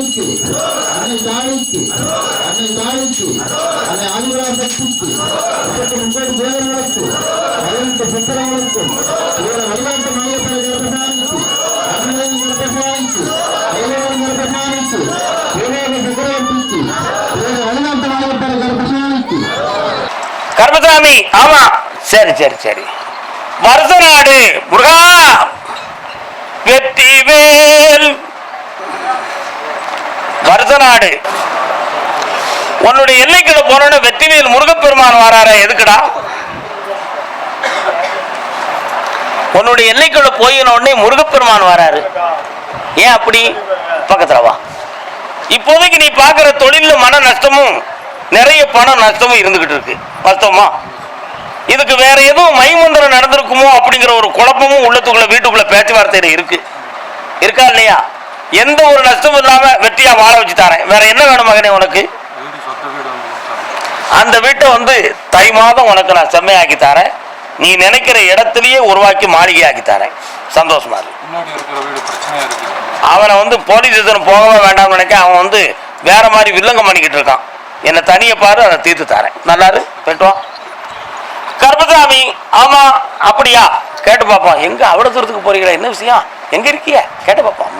அன்னை காளிக்கு அன்னை காளிக்கு அன்னை காளிக்கு அன்னை ஆதிபரா சக்திக்கு முப்பத்தி முப்பது தேவர்களுக்கு பதினெட்டு புத்திரங்களுக்கும் புலவர் வழிகாட்டு மாநிலத்தர் கருணானுக்கு அன்னை கருணானுக்கு ஐவரும் கருணானுக்கு புலவர் சக்கரவர்த்திக்கு புலவர் வழிகாட்டு மாநிலத்தர் கருணானுக்கு கர்மசாமி ஆமா சரி சரி சரி வருஷநாடு முருகா வெற்றிவேல் வருஷநாடு உன்னுடைய எல்லைக்குள்ள போனோட வெற்றிவேல் முருகப்பெருமான் வராரே எதுக்குடா? உன்னுடைய எல்லைக்குள்ள போயின உடனே முருகப்பெருமான் வராரு. ஏன் அப்படி? பக்கத்துல வா. இப்போதைக்கு நீ பார்க்குற தொழில மன நஷ்டமும் நிறைய பண நஷ்டமும் இருந்துகிட்டு இருக்கு. வாஸ்தவமா? இதுக்கு வேற எதுவும் மைமந்திரம் நடந்திருக்குமோ அப்படிங்கிற ஒரு குழப்பமும் உள்ளத்துக்குள்ள வீட்டுக்குள்ள பேச்சுவார்த்தையில இருக்கு. இருக்கா இல்லையா? எந்த ஒரு நஷ்டமும் இல்லாம வெற்றியா வாழ வச்சு தரேன். வேற என்ன வேணும் மகனே உனக்கு? அந்த வீட்டை வந்து தை மாதம் உனக்கு நான் செம்மையாக்கி தரேன். நீ நினைக்கிற இடத்துலயே உருவாக்கி மாளிகை ஆக்கி தரேன். சந்தோஷமா இருக்கு அவனை வந்து போலீஸ் ஸ்டேஷன் போகவே வேண்டாம்னு நினைக்க அவன் வந்து வேற மாதிரி வில்லங்கம் பண்ணிக்கிட்டு இருக்கான். என்னை தனியை பாரு அதை தீர்த்து தரேன். நல்லாரு போயிட்டு கர்மசாமி ஆமா அப்படியா? கேட்டு பார்ப்போம். எங்க அவ்வளோ தூரத்துக்கு போறீங்களா என்ன விஷயம்? எங்க இருக்கிய? கேட்டு பார்ப்போம்.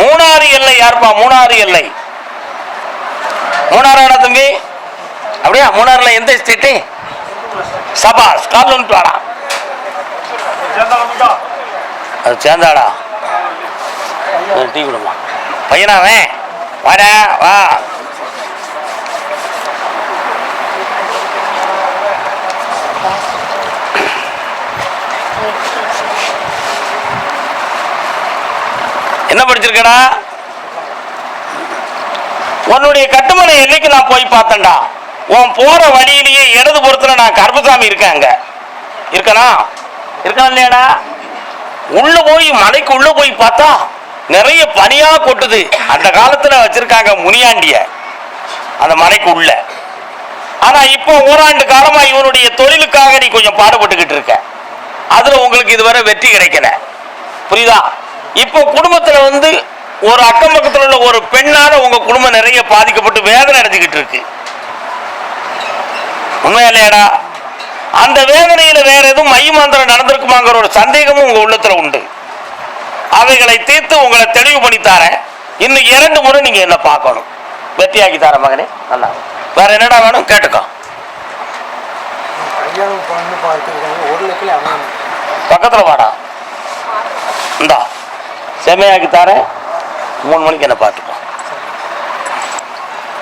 மூணாறு எல்லை யாருப்பா? மூணாறு எல்லை. மூணாறாடா தம்பி? அப்படியா? மூணாறுல எந்த ஸ்டேட்டு சபாஸ் கால் வந்துட்டு வாடா. அது சேர்ந்தாடா. டீ கொடுமா பையனாவே வாடா வா. என்ன படிச்சிருக்கடா? உன்னுடைய கட்டுமனை என்னைக்கு நான் போய் பார்த்தேன்டா. உன் போற வழியிலேயே இடது புறத்துல நான் கருப்புசாமி இருக்கேன் அங்க. இருக்கனா? இருக்கான் இல்லையாடா? உள்ள போய் மலைக்கு உள்ள போய் பார்த்தா நிறைய பனியா கொட்டுது. அந்த காலத்துல வச்சிருக்காங்க முனியாண்டிய. அந்த மலைக்கு உள்ள ஆனா இப்போ ஓராண்டு காலமா இவனுடைய தொழிலுக்காக நீ கொஞ்சம் பாடுபட்டுக்கிட்டு இருக்க. அதுல உங்களுக்கு இதுவரை வெற்றி கிடைக்கல. புரியுதா? இப்போ குடும்பத்துல வந்து ஒரு அக்கம் பக்கத்துல உள்ள ஒரு பெண்ணால உங்க குடும்பம் நிறைய பாதிக்கப்பட்டு வேதனை அடைஞ்சுக்கிட்டு இருக்கு. உண்மையா இல்லையாடா? அந்த வேதனையில வேற எதுவும் மையமாந்திரம் நடந்திருக்குமாங்கிற ஒரு சந்தேகமும் உங்க உள்ளத்துல உண்டு. அவைகளை தீர்த்து உங்களை தெளிவு பண்ணி தரேன். இன்னும் இரண்டு முறை நீங்க என்ன பார்க்கணும். வெற்றியாக்கி தர மகனே. நல்லா. வேற என்னடா வேணும்? கேட்டுக்கோ. பக்கத்துல வாடா. இந்தா. செம்மையாக்கி தரேன். மூணு மணிக்கு என்ன பார்த்துக்கோ.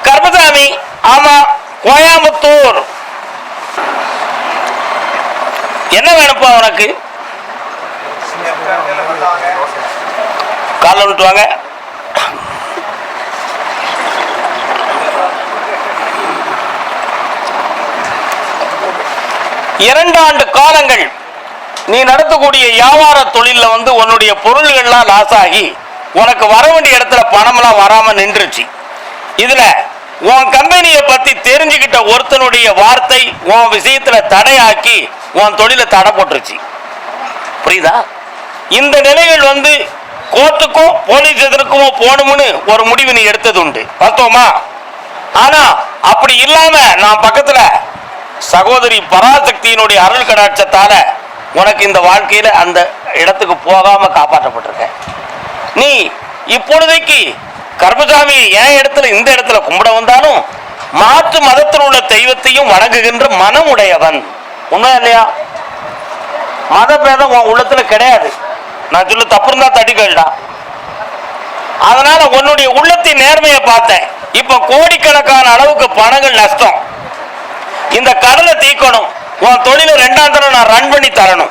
கர்மசாமி ஆமா கோயம்புத்தூர். என்ன வேணும்ப்பா உனக்கு? காலைல விட்டுவாங்க இரண்டாண்டு காலங்கள். நீ நடத்தக்கூடிய வியாபார தொழில வந்து உன்னுடைய பொருள்கள்லாம் லாஸ் ஆகி உனக்கு வர வேண்டிய இடத்துல பணம்லாம் வராம நின்றுச்சு. இதுல உன் கம்பெனியை பத்தி தெரிஞ்சுக்கிட்ட ஒருத்தனுடைய வார்த்தை உன் விஷயத்துல தடையாக்கி உன் தொழிலை தடை போட்டுருச்சு. புரியுதா? இந்த நிலைகள் வந்து கோர்ட்டுக்கும் போலீஸ் ஸ்டேஷனுக்கும் போகணும்னு ஒரு முடிவு நீ எடுத்தது உண்டு. பார்த்தோமா? ஆனா அப்படி இல்லாம நான் பக்கத்துல சகோதரி பராசக்தியினுடைய அருள் கடாட்சத்தால உனக்கு இந்த வாழ்க்கையில அந்த இடத்துக்கு போகாம காப்பாற்றப்பட்டிருக்க நீ இப்பொழுதைக்கு கர்மசாமி என் இடத்துல இந்த இடத்துல கும்பிட வந்தாலும் மாற்று மதத்தில் உள்ள தெய்வத்தையும் வணங்குகின்ற மனம் உடையவன் உண்மை இல்லையா? மத பேதம் உன் உள்ளத்துல கிடையாது. நான் சொல்ல தப்பு இருந்தா தட்டி அதனால உன்னுடைய உள்ளத்தின் நேர்மையை பார்த்தேன். இப்ப கோடிக்கணக்கான அளவுக்கு பணங்கள் நஷ்டம். இந்த கடலை தீக்கணும். உன் தொழிலை ரெண்டாம் தரம் நான் ரன் பண்ணி தரணும்.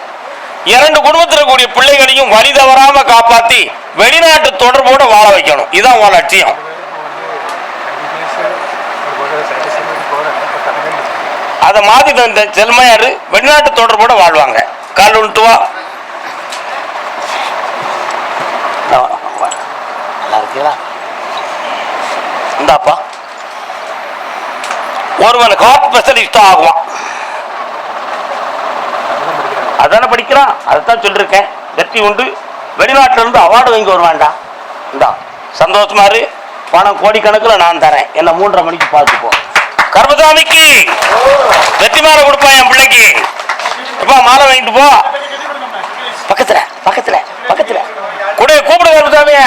இரண்டு குடும்பத்தில் கூடிய பிள்ளைகளையும் வழி தவறாம காப்பாத்தி வெளிநாட்டு தொடர்போட வாழ வைக்கணும். இதுதான் உன் லட்சியம். அதை மாத்தி தந்த செல்மையாரு வெளிநாட்டு தொடர்போட வாழ்வாங்க. கால் உண்டு இந்தாப்பா. ஒருவன் ஹார்ட் ஸ்பெஷலிஸ்டா ஆகுவான். அதான படிக்கிறான்? அதைத்தான் சொல்லியிருக்கேன். வெற்றி உண்டு. வெளிநாட்டிலிருந்து அவார்டு வாங்கி வருவான்டா இந்தா சந்தோஷமா இரு. பணம் கோடிக்கணக்கில் நான் தரேன். என்ன மூன்றரை மணிக்கு பார்த்துப்போம் கர்மசாமிக்கு வெற்றி மாலை கொடுப்பான் என் பிள்ளைக்கு. இப்போ மாலை வாங்கிட்டு போ. பக்கத்தில் பக்கத்தில் பக்கத்தில். கூட கூப்பிடு கர்மசாமிய.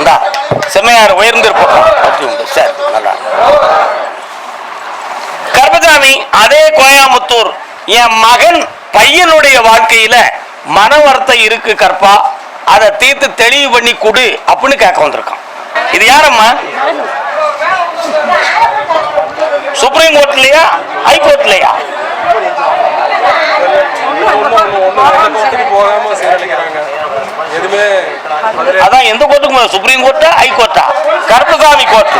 இந்தா செம்மையார் உயர்ந்திருப்போம். வெற்றி உண்டு. சரி நல்லா. கர்மசாமி அதே கோயாமுத்தூர். என் மகன் பையனுடைய வாழ்க்கையில மன வருத்தம் இருக்கு கற்பா. அதை தீர்த்து தெளிவு பண்ணி கொடு அப்படின்னு கேட்க வந்திருக்கான். இது யாரம்மா? சுப்ரீம் கோர்ட்லயா ஹைகோர்ட்லயா அதான் எந்த கோர்ட்டுக்கு சுப்ரீம் கோர்ட்டா ஹை கோர்ட்டா கருப்பசாமி கோர்ட்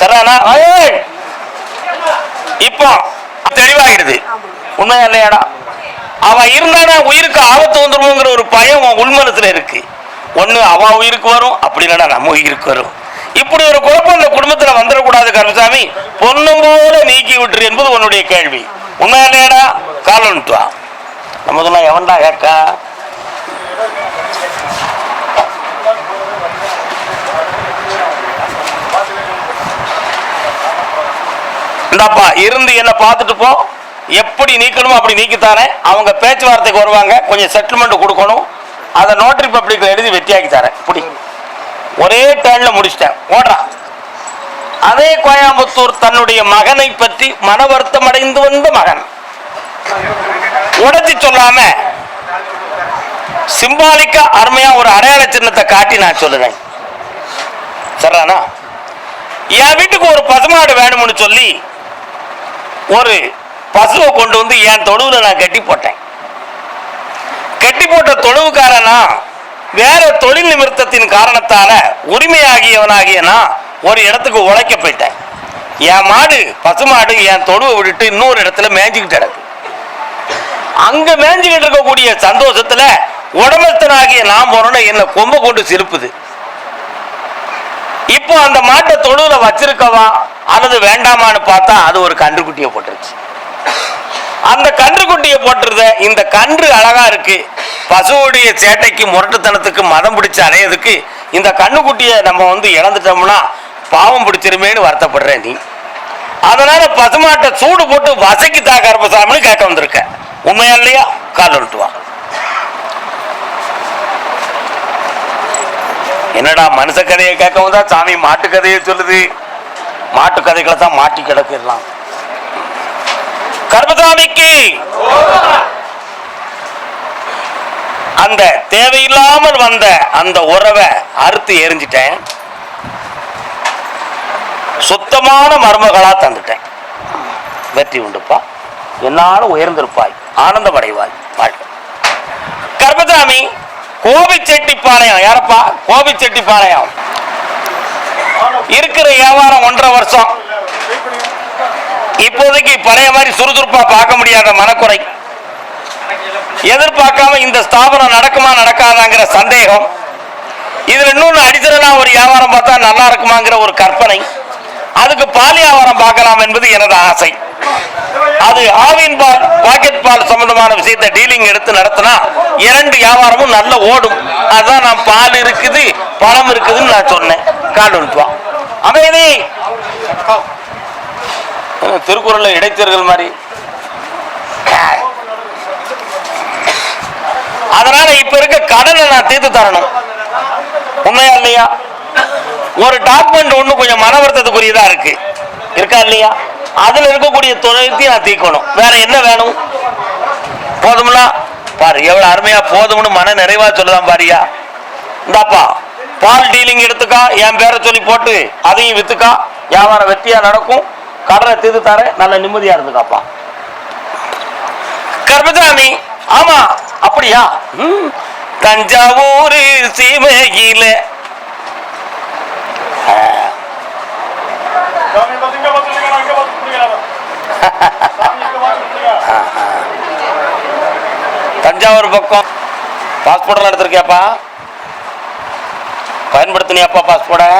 சரிதானா இப்போ தெளிவாகிடுது உண்மையா இல்லையாடா? அவன் இருந்தானா உயிருக்கு ஆபத்து வந்துருமோங்கிற ஒரு பயம் உன் உள்மனத்துல இருக்கு. ஒண்ணு அவன் உயிருக்கு வரும் அப்படி இல்லைன்னா நம்ம உயிருக்கு வரும். இப்படி ஒரு குழப்பம் இந்த குடும்பத்துல வந்துடக்கூடாது கருமசாமி பொண்ணும் போல நீக்கி விட்டுரு என்பது உன்னுடைய கேள்வி. உண்மையா இல்லையாடா? கால் நம்ம எவன்டா கேட்கா? இந்தாப்பா இருந்து என்ன பார்த்துட்டு போ. எப்படி நீக்கணுமோ அப்படி நீக்கித்தானே அவங்க பேச்சுவார்த்தைக்கு வருவாங்க கொஞ்சம் செட்டில்மெண்ட் கொடுக்கணும். அதை நோட்டரி பப்ளிக்ல எழுதி வெட்டியாக்கி தரேன். இப்படி ஒரே டேர்ன்ல முடிச்சிட்டேன். ஓடுறான் அதே கோயம்புத்தூர் தன்னுடைய மகனை பற்றி மன வருத்தம் அடைந்து வந்த மகன். உடச்சி சொல்லாம சிம்பாலிக்கா அருமையா ஒரு அடையாள சின்னத்தை காட்டி நான் சொல்லுறேன். சரிதானா? என் வீட்டுக்கு ஒரு பசுமாடு வேணும்னு சொல்லி ஒரு பசுவை கொண்டு வந்து என் தொழுவில் நான் கட்டி போட்டேன். கட்டி போட்ட தொழுவுக்காரனா வேற தொழில் நிமித்தத்தின் காரணத்தால உரிமையாகியவனாகிய நான் ஒரு இடத்துக்கு உழைக்க போயிட்டேன். என் மாடு பசுமாடு என் தொழுவை விட்டுட்டு இன்னொரு இடத்துல மேய்ஞ்சிக்கிட்டு கிடக்கு. அங்க மேய்ஞ்சிக்கிட்டு இருக்கக்கூடிய சந்தோஷத்துல உடம்பத்தனாகிய நான் போறோன்னு என்ன கொம்பு கொண்டு சிரிப்புது. இப்போ அந்த மாட்டை தொழுவில் வச்சிருக்கவா? அல்லது வேண்டாமான்னு பார்த்தா அது ஒரு கன்றுக்குட்டியை போட்டுருச்சு. அந்த கன்றுக்குட்டியை போட்டுருத இந்த கன்று அழகா இருக்கு. பசுவுடைய சேட்டைக்கு முரட்டுத்தனத்துக்கு மதம் பிடிச்சு அலையதுக்கு இந்த கண்ணுக்குட்டியை நம்ம வந்து இழந்துட்டோம்னா பாவம் பிடிச்சிருமேன்னு வருத்தப்படுற நீ. அதனால பசுமாட்டை சூடு போட்டு வசைக்கு தா கருப்பசாமின்னு கேட்க வந்திருக்க. உண்மையா இல்லையா? கால் வந்துட்டு என்னடா மனுஷ கதையை கேட்க வந்தா சாமி மாட்டு கதையை சொல்லுது? மாட்டு கதைகளை தான் மாட்டி கிடக்கிடலாம். கர்மசாமிக்கு அந்த தேவையில்லாமல் வந்த அந்த உறவை அறுத்து எரிஞ்சிட்டேன். சுத்தமான மருமகளா தந்துட்டேன். வெற்றி உண்டுப்பா. என்னாலும் உயர்ந்திருப்பாய். ஆனந்தம் அடைவாய் வாழ்க்கை கர்மசாமி கோபிச்செட்டிப்பாளையம். யாரப்பா? கோபிச்செட்டிப்பாளையம். இருக்கிற வியாபாரம் ஒன்றரை வருஷம். இப்போதைக்கு பழைய மாதிரி சுறுசுறுப்பா பார்க்க முடியாத மனக்குறை. எதிர்பார்க்காம இந்த ஸ்தாபனம் நடக்குமா நடக்காதாங்கிற சந்தேகம். இதுல இன்னொன்னு அடிசலா ஒரு வியாபாரம் பார்த்தா நல்லா இருக்குமாங்கிற ஒரு கற்பனை. அதுக்கு பால் பார்க்கலாம் என்பது எனது ஆசை. அது ஆவின் பால் பாக்கெட் பால் சம்பந்தமான விஷயத்தை டீலிங் எடுத்து நடத்தினா இரண்டு வியாபாரமும் நல்ல ஓடும். அதுதான் நான் பால் இருக்குது பழம் இருக்குதுன்னு நான் சொன்னேன். கால் வந்துட்டுவான் அமைதி திருக்குறள்ல இடைத்தேர்தல் மாதிரி. அதனால இப்ப இருக்க கடனை நான் தீர்த்து தரணும். உண்மையா இல்லையா? ஒரு டாக்குமெண்ட் ஒண்ணு கொஞ்சம் மன வருத்தத்துக்குரியதா இருக்கு. இருக்கா இல்லையா? அதுல இருக்கக்கூடிய துணைத்தையும் நான் தீர்க்கணும். வேற என்ன வேணும்? போதும்னா பாரு எவ்வளவு அருமையா போதும்னு மன நிறைவா சொல்லுதான் பாரியா. இந்தாப்பா பால் டீலிங் எடுத்துக்கா என் பேரை சொல்லி போட்டு அதையும் வித்துக்கா. வியாபாரம் வெற்றியா நடக்கும். கடனை தீர்த்து தர நல்ல நிம்மதியா இருந்துக்காப்பா. கர்மசாமி ஆமா அப்படியா? ம். தஞ்சாவூர் சீமையில தஞ்சாவூர் பக்கம். பாஸ்போர்ட் எடுத்திருக்கியாப்பா? பயன்படுத்தினியாப்பா பாஸ்போர்ட்டை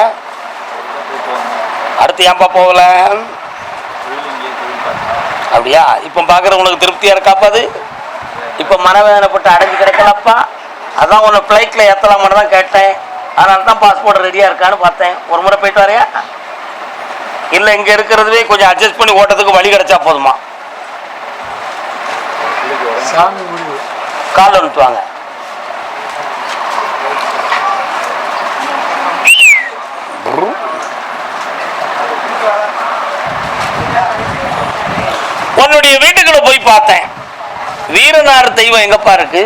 அடுத்து ஏன்பா போகல? அப்படியா? இப்போ பார்க்குறவங்களுக்கு திருப்தியாக இருக்காப்பா அது? இப்போ மனவேதனைப்பட்டு அடைஞ்சு கிடைக்கலப்பா. அதான் உன்னை ஃப்ளைட்டில் ஏற்றலாமான்னு தான் கேட்டேன். அதனால தான் பாஸ்போர்ட் ரெடியாக இருக்கான்னு பார்த்தேன். ஒரு முறை போயிட்டு வரையா? இல்லை இங்கே இருக்கிறதுவே கொஞ்சம் அட்ஜஸ்ட் பண்ணி ஓட்டத்துக்கு வழி கிடைச்சா போதுமா? கால் அனுப்புவாங்க உன்னுடைய வீட்டுக்குள்ள போய் பார்த்தேன். வீரனார் தெய்வம் எங்கப்பா இருக்கு?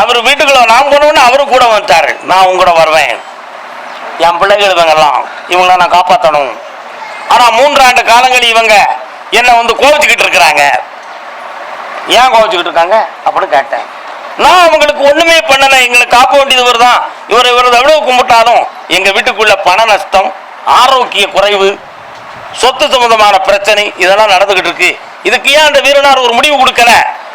அவர் வீட்டுக்குள்ள நான் போனோன்னு அவரு கூட வந்துட்டாரு. நான் உங்க கூட வருவேன் என் பிள்ளைகள் இவங்கெல்லாம் இவங்களாம் நான் காப்பாற்றணும் ஆனால் மூன்றாண்டு காலங்கள் இவங்க என்னை வந்து கோவிச்சுக்கிட்டு இருக்கிறாங்க. ஏன் கோவிச்சுக்கிட்டு இருக்காங்க? அப்படின்னு கேட்டேன். நான் அவங்களுக்கு ஒண்ணுமே பண்ணல. எங்களை காப்ப வேண்டியது இவர் தான் இவர் இவரது எவ்வளவு கும்பிட்டாலும் எங்க வீட்டுக்குள்ள பண நஷ்டம் ஆரோக்கிய குறைவு சொத்து சம்பந்தமான பிரச்சனை இதெல்லாம் நடந்துகிட்டு இருக்கு. இதுக்கு ஏன் அந்த வீரனார் ஒரு முடிவு கொடுக்கல?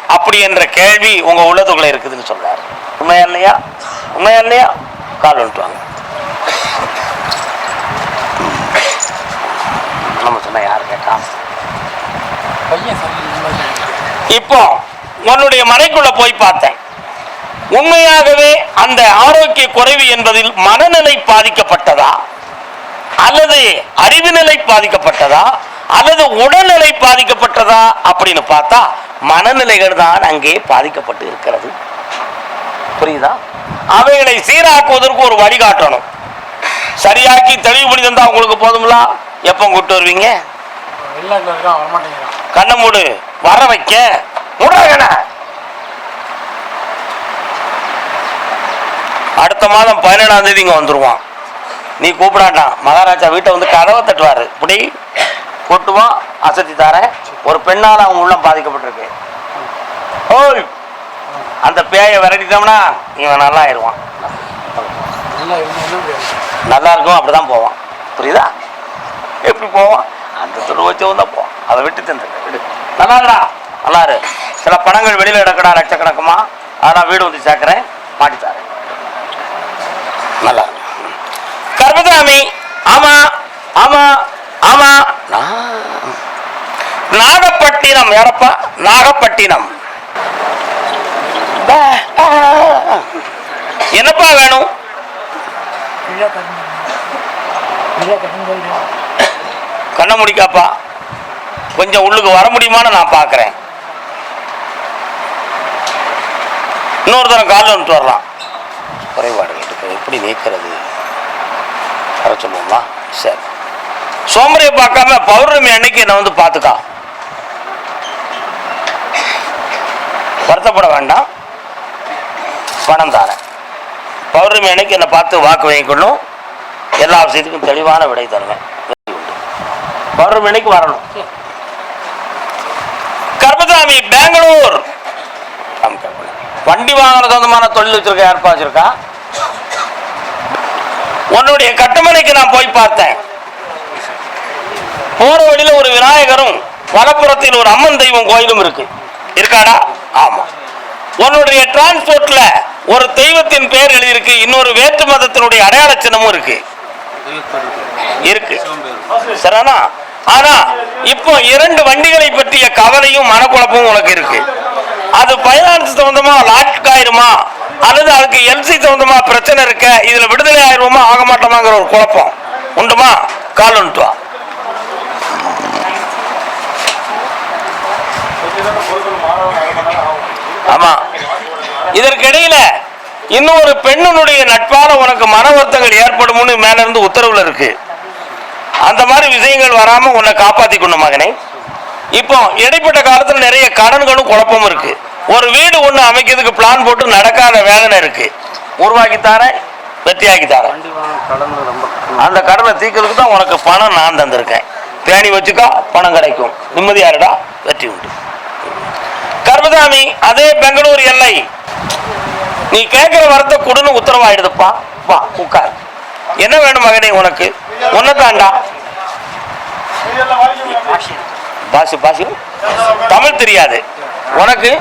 அப்படி என்ற கேள்வி உங்க உள்ளத்துக்குள்ள இருக்குதுன்னு சொல்றாரு. உண்மையா இல்லையா? உண்மையா இல்லையா? கால் வந்துட்டுவாங்க நம்ம சொன்ன யார் கேட்டா பையன் சொல்லி இப்போ உன்னுடைய மனைக்குள்ள போய் பார்த்தேன். உண்மையாகவே அந்த ஆரோக்கிய குறைவு என்பதில் மனநிலை பாதிக்கப்பட்டதா? அல்லது அறிவு நிலை பாதிக்கப்பட்டதா? அல்லது உடல்நிலை பாதிக்கப்பட்டதா? அப்படின்னு பார்த்தா மனநிலைகள் தான் அங்கே பாதிக்கப்பட்டு இருக்கிறது. புரியுதா? அவைகளை சீராக்குவதற்கு ஒரு வழிகாட்டணும். சரியாக்கி தெளிவு பண்ணி தந்தா உங்களுக்கு போதும்ல? எப்போ கூட்டு வருவீங்க? கண்ணை மூடு. வர வைக்க. முடுறகன அடுத்த மாதம் பதினேழாம் தேதி இங்க வந்துருவான். நீ கூப்பிடாட்டான் மகாராஜா வீட்டை வந்து கதவை தட்டுவாரு. இப்படி கூட்டுவான் அசத்தி தாரேன். ஒரு பெண்ணால் அவங்க உள்ளம் பாதிக்கப்பட்டிருக்கு. ஓய். அந்த பேயை விரட்டிட்டோம்னா இவன் நல்லா ஆயிடுவான் நல்லா இருக்கும் அப்படிதான் போவான். புரியுதா? எப்படி போவான்? அந்த துருவச்சவன் தான் போவான் அதை விட்டு தந்து விடு. நல்லா இருடா நல்லா இரு சில பணங்கள் வெளியில எடுக்கடா லட்சக்கணக்குமா? அதான் வீடு வந்து சேர்க்குறேன். மாட்டி தரேன். நல்லா இரு. கர்மதாமி ஆமா ஆமா ஆமா. நாகப்பட்டினம் யாரப்பா? நாகப்பட்டினம். என்னப்பா வேணும்? கண்ணை முடிக்காப்பா. கொஞ்சம் உள்ளுக்கு வர முடியுமான்னு நான் பார்க்குறேன். இன்னொரு தரம் காலில் வந்துட்டு வரலாம். குறைபாடுகள் இருக்கு. எப்படி நீக்கிறது? வர சொல்லுவோமா? சரி. சோமரையை பார்க்காம பௌர்ணமி அன்னைக்கு என்னை வந்து பார்த்துக்கா வருத்தப்பட வேண்டாம். பணம் தாரேன். பௌர்ணமி அன்னைக்கு என்னை பார்த்து வாக்கு வாங்கிக்கணும் எல்லா விஷயத்துக்கும் தெளிவான விடை தருவேன். பௌர்ணமி அன்னைக்கு வரணும். கர்மசாமி பெங்களூர். வண்டி வாங்கின சொந்தமான தொழில் வச்சிருக்க ஏற்பாடு வச்சிருக்கா உன்னுடைய கட்டுமனைக்கு நான் போய் பார்த்தேன். போற வழியில ஒரு விநாயகரும் வலப்புறத்தில் ஒரு அம்மன் தெய்வம் கோயிலும் இருக்கு. இருக்காடா? ஆமா. உன்னுடைய டிரான்ஸ்போர்ட்ல ஒரு தெய்வத்தின் பெயர் எழுதியிருக்கு இன்னொரு வேற்று மதத்தினுடைய அடையாள சின்னமும் இருக்கு. இருக்கு. சரானா ஆனா இப்போ இரண்டு வண்டிகளை பற்றிய கவலையும் மனக்குழப்பமும் உனக்கு இருக்கு. அது பைனான்ஸ் சம்பந்தமா லாக் ஆயிருமா? அல்லது அதுக்கு எல்சி சம்பந்தமா பிரச்சனை இருக்க? இதுல விடுதலை ஆயிருவோமா? ஆக மாட்டோமாங்கிற ஒரு குழப்பம். உண்டுமா? கால் உண்டுவா? ஆமா. இதற்கிடையில இன்னொரு பெண்ணினுடைய நட்பால உனக்கு மன வருத்தங்கள் ஏற்படும்னு மேல இருந்து உத்தரவுல இருக்கு. அந்த மாதிரி விஷயங்கள் வராம உன்னை காப்பாத்திக்கணும் மகனே. இப்போ இடைப்பட்ட காலத்துல நிறைய கடன்களும் குழப்பமும் இருக்கு. ஒரு வீடு ஒண்ணு அமைக்கிறதுக்கு பிளான் போட்டு நடக்காத வேதனை இருக்கு. உருவாக்கி தரேன் வெற்றியாக்கி தரேன் அந்த கடனை தீக்கிறதுக்கு தான் உனக்கு பணம் நான் தந்திருக்கேன். தேடி வச்சுக்கா பணம் கிடைக்கும். நிம்மதியாருடா வெற்றி உண்டு. கர்மதாமி அதே பெங்களூர் எல்லை. நீ கேட்கிற வரத்தை கொடுன்னு உத்தரவாயிடுதுப்பா வா உட்கார். என்ன வேணும் மகனே உனக்கு உன்னதாண்டா பாசி பாசி தமிழ் தெரியாது உனக்கு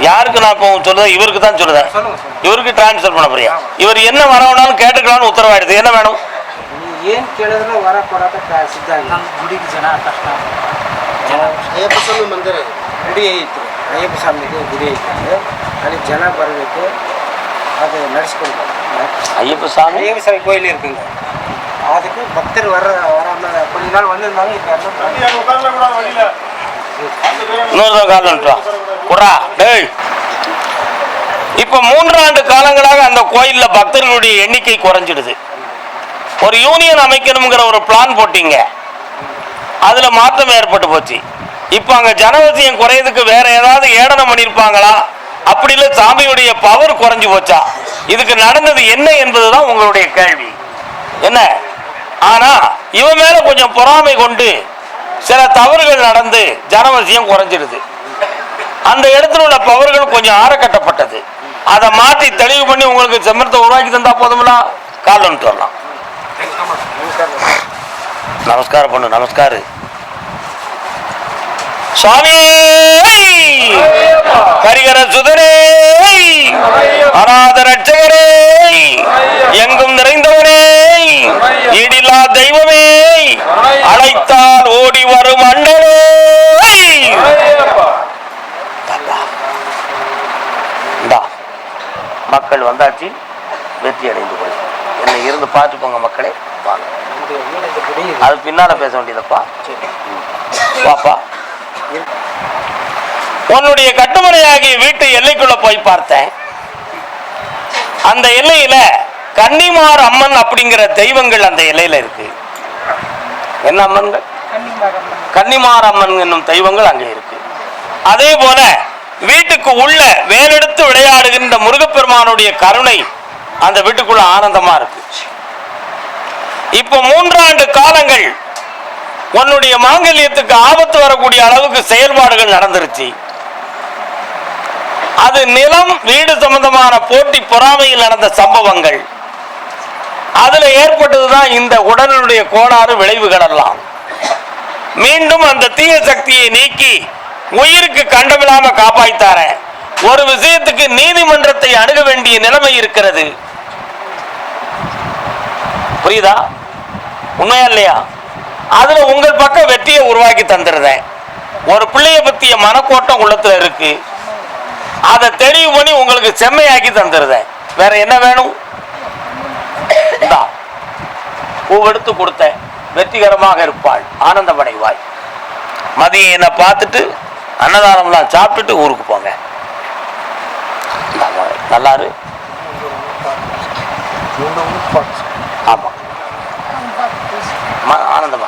யாருக்கு நான் இப்போ சொல்லுதேன் இவருக்கு தான் சொல்லுதேன் சொல்லுங்க சொல்லுங்க இவருக்கு டிரான்ஸ்ஃபர் பண்ண போறியா இவர் என்ன வரவேணாலும் கேட்டுக்கலாம்னு உத்தரவாயிடுது என்ன வேணும் ನೀವು ಏನು ಕೇಳಿದ್ರು ವರ ಕೊಡೋಕೆ ಸಿದ್ಧ ನಮ್ಮ ಗುಡಿಗೆ ಜನ ಕಷ್ಟ ಜನ ಅಯ್ಯಪ್ಪ ಸ್ವಾಮಿ ಮಂದಿರ ಗುಡಿ ಐತ್ರಿ ಅಯ್ಯಪ್ಪ ಸ್ವಾಮಿಗೆ ಗುಡಿ ಐತಿ ಅಲ್ಲಿ ಜನ ಬರಬೇಕು ಅದು ನಡೆಸ್ಕೊಡ್ಬೇಕು ஐயப்ப சாமி? ஐயப்ப சாமி கோயில் இருக்குங்க. அதுக்கு பக்தர் வர வராம கொஞ்ச நாள் வந்திருந்தாங்க இன்னொரு கால் வந்துட்டோம் குறா டேய். இப்ப மூன்றாண்டு காலங்களாக அந்த கோயில்ல பக்தர்களுடைய எண்ணிக்கை குறைஞ்சிடுது. ஒரு யூனியன் அமைக்கணுங்கிற ஒரு பிளான் போட்டீங்க. அதுல மாற்றம் ஏற்பட்டு போச்சு. இப்ப அங்க ஜனவசியம் குறையதுக்கு வேற ஏதாவது ஏடனம் பண்ணிருப்பாங்களா? அப்படி இல்ல சாமியுடைய பவர் குறைஞ்சு போச்சா? இதுக்கு நடந்தது என்ன என்பதுதான் உங்களுடைய கேள்வி. என்ன? ஆனா இவன் மேல கொஞ்சம் பொறாமை கொண்டு சில தவறுகள் நடந்து ஜனவசியம் குறைஞ்சிடுது. அந்த இடத்துல உள்ள பவர்கள் கொஞ்சம் ஆறக்கட்டப்பட்டது அதை மாற்றி தெளிவு பண்ணி உங்களுக்கு செம்மரத்தை உருவாக்கி தந்தா போதுங்களா கால் வந்துட்டு வரலாம். நமஸ்காரம் பண்ணு நமஸ்காரு. சுவாமி! கரிகர சுதரே அநாத ரட்சகரே எங்கும் நிறைந்தவனே! ஈடில்லா தெய்வமே! அழைத்தால் ஓடி வரும் அண்டனே மக்கள் வந்தாச்சு வெற்றி அடைந்து போய் என்னை இருந்து பார்த்து போங்க மக்களே. வாங்க. அது பின்னால பேச வேண்டியதப்பா? வாப்பா. உன்னுடைய கட்டுமனையாகிய வீட்டு எல்லைக்குள்ள போய் பார்த்தேன். அந்த எல்லையில கன்னிமார் அம்மன் அப்படிங்கிற தெய்வங்கள் அந்த எல்லையில இருக்கு. என்ன அம்மன்கள்? கன்னிமார் அம்மன் என்னும் தெய்வங்கள் அங்கே இருக்கு. அதே போல வீட்டுக்கு உள்ள வேலெடுத்து விளையாடுகின்ற முருகப்பெருமானுடைய கருணை அந்த வீட்டுக்குள்ள ஆனந்தமா இருக்கு. இப்ப மூன்றாண்டு காலங்கள் உன்னுடைய மாங்கல்யத்துக்கு ஆபத்து வரக்கூடிய அளவுக்கு செயல்பாடுகள் நடந்துருச்சு. அது நிலம் வீடு சம்பந்தமான போட்டி பொறாமையில் நடந்த சம்பவங்கள். அதுல ஏற்பட்டதுதான் இந்த உடலுடைய கோளாறு விளைவுகள் எல்லாம் மீண்டும் அந்த தீய சக்தியை நீக்கி உயிருக்கு கண்டமில்லாம காப்பாய்த்தார. ஒரு விஷயத்துக்கு நீதிமன்றத்தை அணுக வேண்டிய நிலைமை இருக்கிறது. புரியுதா? உண்மையா இல்லையா? அதுல உங்கள் பக்கம் வெற்றியை உருவாக்கி தந்துடுறேன் ஒரு பிள்ளைய பத்திய மனக்கோட்டம் உள்ளத்துல இருக்கு. அதை தெளிவு பண்ணி உங்களுக்கு செம்மையாக்கி தந்துடுறேன் வேற என்ன வேணும்? இந்தா, பூவெடுத்து கொடுத்தேன். வெற்றிகரமாக இருப்பாள். ஆனந்தமடைவாய் மதியம் என்னை பார்த்துட்டு அன்னதானம்லாம் சாப்பிட்டுட்டு ஊருக்கு போங்க. இந்தாம்மா, நல்லாரு. ஆமா. ஆனந்தமா?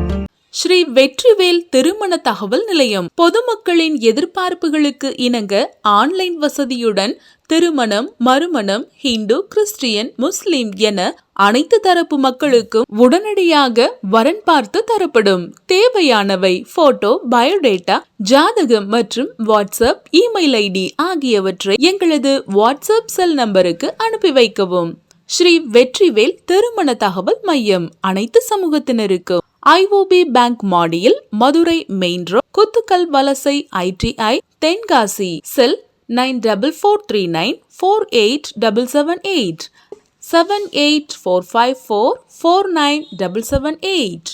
Sri Vetrivel திருமண தகவல் நிலையம். பொதுமக்களின் எதிர்பார்ப்புகளுக்கு இணங்க ஆன்லைன் வசதியுடன் திருமணம் மறுமணம் ஹிந்து கிறிஸ்டியன் முஸ்லிம் என அனைத்து தரப்பு மக்களுக்கும் உடனடியாக வரன் பார்த்து தரப்படும். தேவையானவை போட்டோ பயோடேட்டா ஜாதகம் மற்றும் வாட்ஸ்அப் இமெயில் ஐடி ஆகியவற்றை எங்களது வாட்ஸ்அப் செல் நம்பருக்கு அனுப்பி வைக்கவும். ஸ்ரீ வெற்றிவேல் திருமண தகவல் மையம் அனைத்து சமூகத்தினருக்கும். ஐஓபி பேங்க் மாடியில் Madurai main road Kuthukkal Valasai ITI Tenkasi cell nine double four three nine four eight double seven eight seven eight four five four four nine double seven eight